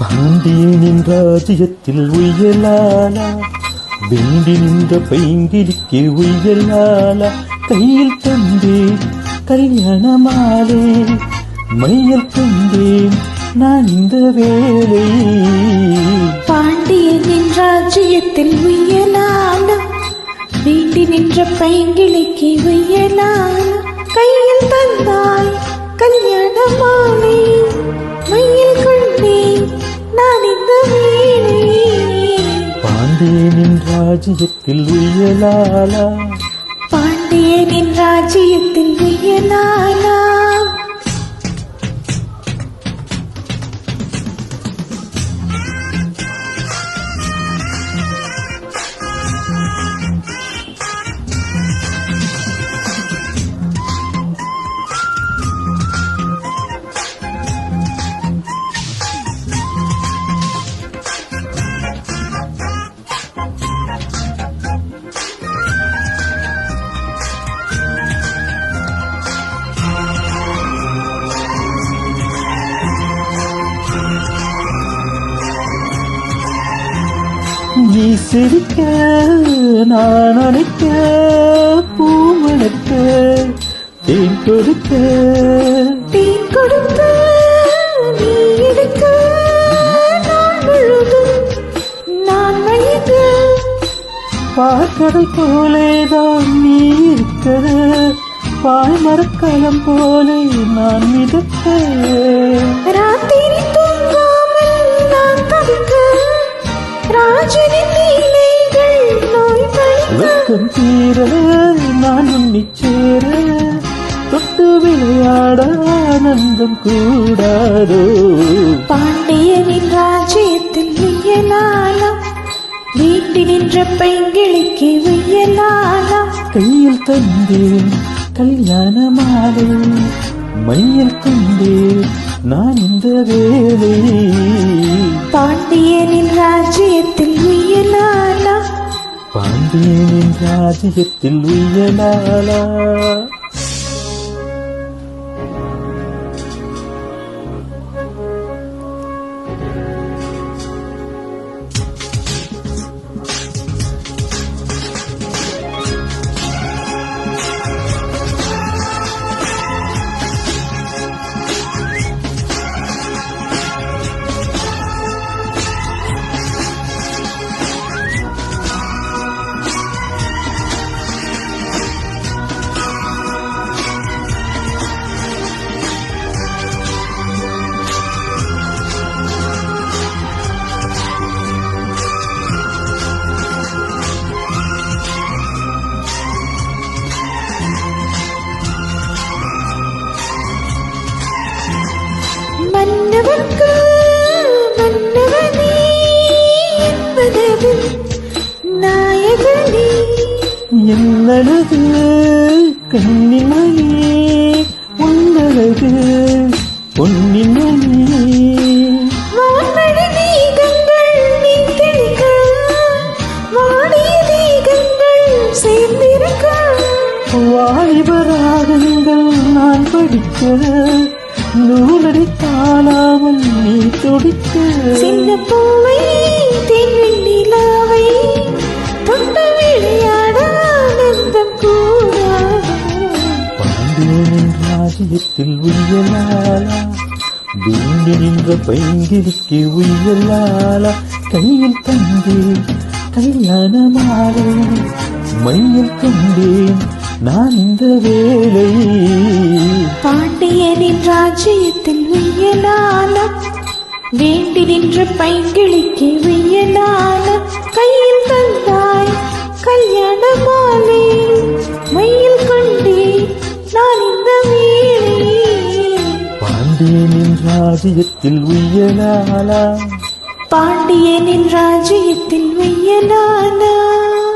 பாண்டியனின் ராஜ்யத்தில் உயலாலா வேண்டி நின்ற பைங்கிலிக்கு உயலாலா கையில் தந்தேன் கல்யாணமாலே மையல் கொண்டேன் நான் இந்த வேலை. பாண்டியனின் ராஜ்யத்தில் உயலாலா வேண்டி நின்ற பைங்கிலிக்கு உயலாலா பாண்டியனின் ராஜ்யத்தில் உயலாலா பாண்டியனின் ராஜ்யத்தில் உயலாலா சிரிக்க நான் அணைக்க பூமணக்க தேன் கொடுக்க. தேன் கொடுத்த நீ எடுக்க நான் மயங்க. பார்க்கடல் போலேதான் நீ இருக்கிற பாய் மரக்கலம் போலே நான் மிதக்க தீர நான் உன்னை சேர தொட்டு விளையாட ஆனந்தம் கூடாதோ? பாண்டியனின் ராஜ்யத்தில் உயலாலாம் வேண்டி நின்ற பைங்கிளிக்கு உயலாலாம் கையில் தந்தேன் கல்யாண மாலை மையில் கொண்டேன் நான் இந்த வேலை. பாண்டியனின் ராஜ்யத்தில் உயலாலாம் பாண்டியனின் ராஜ்யத்தில் உயலாலா மன்னவர்க்கு மன்னவனே என்பதது நாயகனே. என்னது வாடிய தீகங்கள் சேர்ந்திருக்க. வாலிபராகங்கள் நான் படிக்க நூலடி துடிக்க சின்ன பூவை தென்னில் நிலாவை தொட்டு விளையாட ஆனந்தம் கூடாது பாண்டியனின் ராஜ்யத்தில் உயலாலா வீண்டி நின்ற பைங்கிலிக்கு உயலாலா கையில் தந்தேன் கல்யாண மாலை மையில் கொண்டேன் நான் இந்த வேலை பாண்டியனின் ராஜ்யத்தில் உயலாலம் வேண்டி நின்ற பைங்கிளிக்கு உயலாலம் கையில் தந்தாய் கல்யாண மாலை மையில் கொண்டே நான் இந்த வேலை பாண்டியனின் ராஜ்யத்தில் உயலாலா பாண்டியனின் ராஜ்யத்தில் உயலாலம்